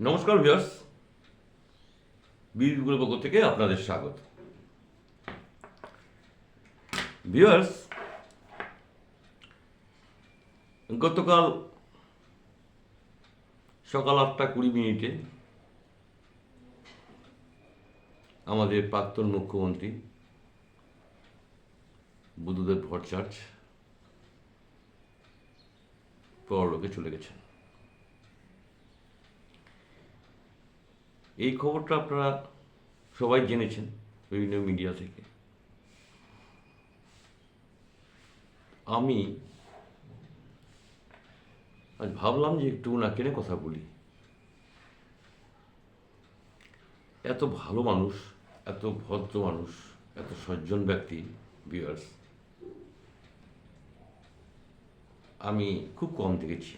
নমস্কার ভিউয়ার্স। বীরগুলোর পক্ষ থেকে আপনাদের স্বাগত। ভিউয়ার্স, গতকাল সকাল আটটা কুড়ি মিনিটে আমাদের প্রাক্তন মুখ্যমন্ত্রী বুদ্ধদেব ভট্টাচার্য পরলোকে চলে গেছেন। এই খবরটা আপনারা সবাই জেনেছেন বিভিন্ন মিডিয়া থেকে। আমি আজ ভাবলাম যে একটু ওনাকে নিয়ে কথা বলি। এত ভালো মানুষ, এত ভদ্র মানুষ, এত সজ্জন ব্যক্তি বিয়ার্স আমি খুব কম দেখেছি।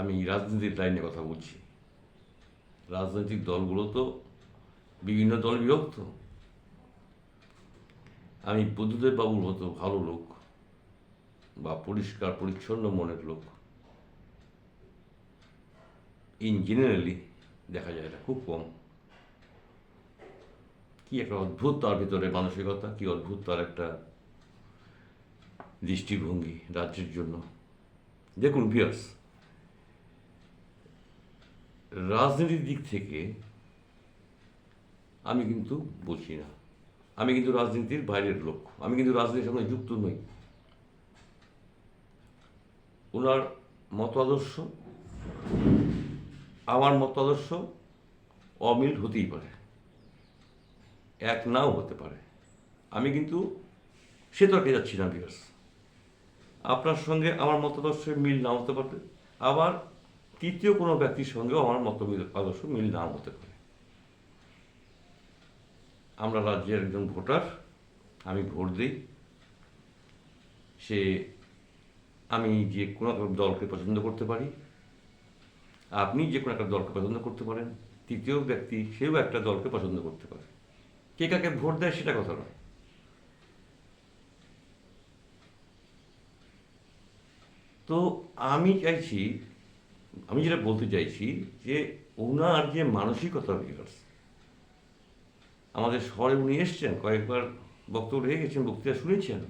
আমি রাজনীতির লাইনে কথা বলছি। রাজনৈতিক দলগুলো তো বিভিন্ন দল বিভক্ত। আমি বুদ্ধদেব বাবুর মতো ভালো লোক বা পরিষ্কার, পরিচ্ছন্ন মনের লোক। ইন জেনারেলি দেখা যায় না খুব কম। কি একটা অদ্ভুত তার ভিতরে মানসিকতা, কি অদ্ভুত তার একটা দৃষ্টিভঙ্গি রাজ্যের জন্য। দেখুন পিয়ার্স রাজনীতির দিক থেকে আমি কিন্তু বুঝি না। আমি কিন্তু রাজনীতির বাইরের লোক। আমি কিন্তু রাজনীতির সঙ্গে যুক্ত নই। ওনার মত আদর্শ আমার মত আদর্শ অমিল হতেই পারে। এক নাও হতে পারে। আমি কিন্তু সে তর্কে যাচ্ছি না বিকাশ আপনার সঙ্গে আমার মতাদর্শের মিল নাও হতে পারে আবার তৃতীয় কোনো ব্যক্তির সঙ্গেও আমার মত আদর্শ মিল নাও হতে পারে। আমরা রাজ্যের একজন ভোটার, আমি ভোট দিই। সে, আমি যে কোনো দলকে পছন্দ করতে পারি। আপনি যে কোনো একটা দলকে পছন্দ করতে পারেন। তৃতীয় ব্যক্তি সেও একটা দলকে পছন্দ করতে পারে। কে কাকে ভোট দেয় সেটা কথা নয়। তো আমি চাইছি আমি যেটা বলতে চাইছি যে ওনার যে মানসিকতা বিকাশ, আমাদের শহরে উনি এসছেন, কয়েকবার বক্তব্য রেখে গেছেন, বক্তৃতা শুনেছেন।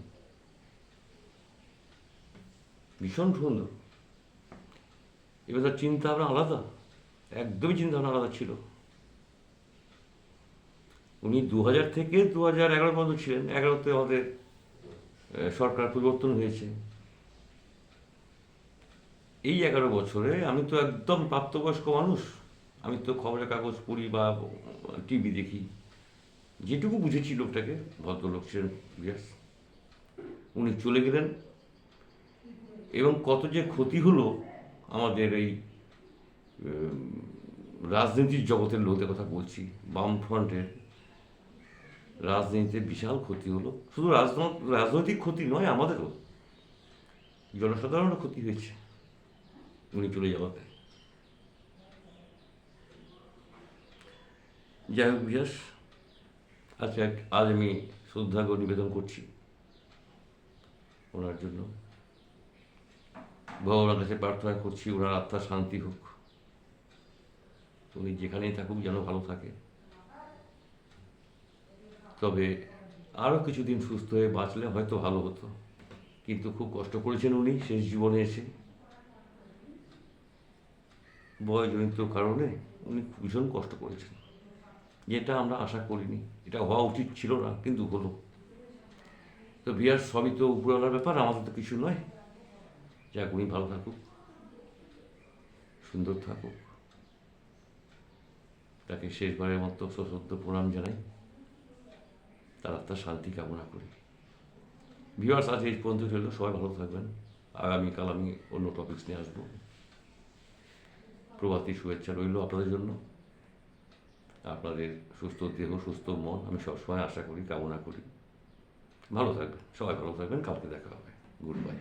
ভীষণ সুন্দর। এবার তার চিন্তা ভাবনা আলাদা, একদমই চিন্তা ভাবনা আলাদা ছিল। উনি দু হাজার থেকে দু হাজার এগারো পর্যন্ত ছিলেন, এগারোতে আমাদের সরকার পরিবর্তন হয়েছে। এই এগারো বছরে আমি তো একদম প্রাপ্তবয়স্ক মানুষ। আমি তো খবরের কাগজ পড়ি বা টিভি দেখি। যেটুকু বুঝেছি লোকটাকে, ভদ্রলোক ছিলেন ব্যাস উনি চলে গেলেন। এবং কত যে ক্ষতি হলো আমাদের এই রাজনীতির জগতের লোকদের কথা বলছি, বামফ্রন্টের। রাজনীতিতে বিশাল ক্ষতি হলো। শুধু রাজনৈতিক ক্ষতি নয়, আমাদেরও। জনসাধারণেরও ক্ষতি হয়েছে। উনি চলে যাওয়াতে যাই হোক বিয়াস আচ্ছা আজ আমি শ্রদ্ধার্ঘ নিবেদন করছি ওনার জন্য ভগবানের কাছে প্রার্থনা করছি ওনার আত্মার শান্তি হোক উনি যেখানেই থাকুক যেন ভালো থাকে তবে আরও কিছুদিন সুস্থ হয়ে বাঁচলে হয়তো ভালো হতো কিন্তু খুব কষ্ট করেছেন উনি শেষ জীবনে এসে বয়জনিত কারণে উনি ভীষণ কষ্ট করেছেন। যেটা আমরা আশা করিনি। এটা হওয়া উচিত ছিল না, কিন্তু হলো। তো বিয়ার সবই তো উপরওয়ালার ব্যাপার আমাদের তো কিছু নয়। যাক, উনি ভালো থাকুক, সুন্দর থাকুক। তাকে শেষবারের মতো সশ্রদ্ধ প্রণাম জানাই। তার আত্মার শান্তি কামনা করি। ভিউয়ার্স আজ এই পর্যন্ত সবাই ভালো থাকবেন। আগামীকাল আমি অন্য টপিকস নিয়ে আসব। প্রভাতী শুভেচ্ছা রইল আপনাদের জন্য। আপনাদের সুস্থ দেহ, সুস্থ মন, আমি সবসময় আশা করি, কামনা করি। ভালো থাকবেন, সবাই ভালো থাকবেন, কালকে দেখা হবে। Good bye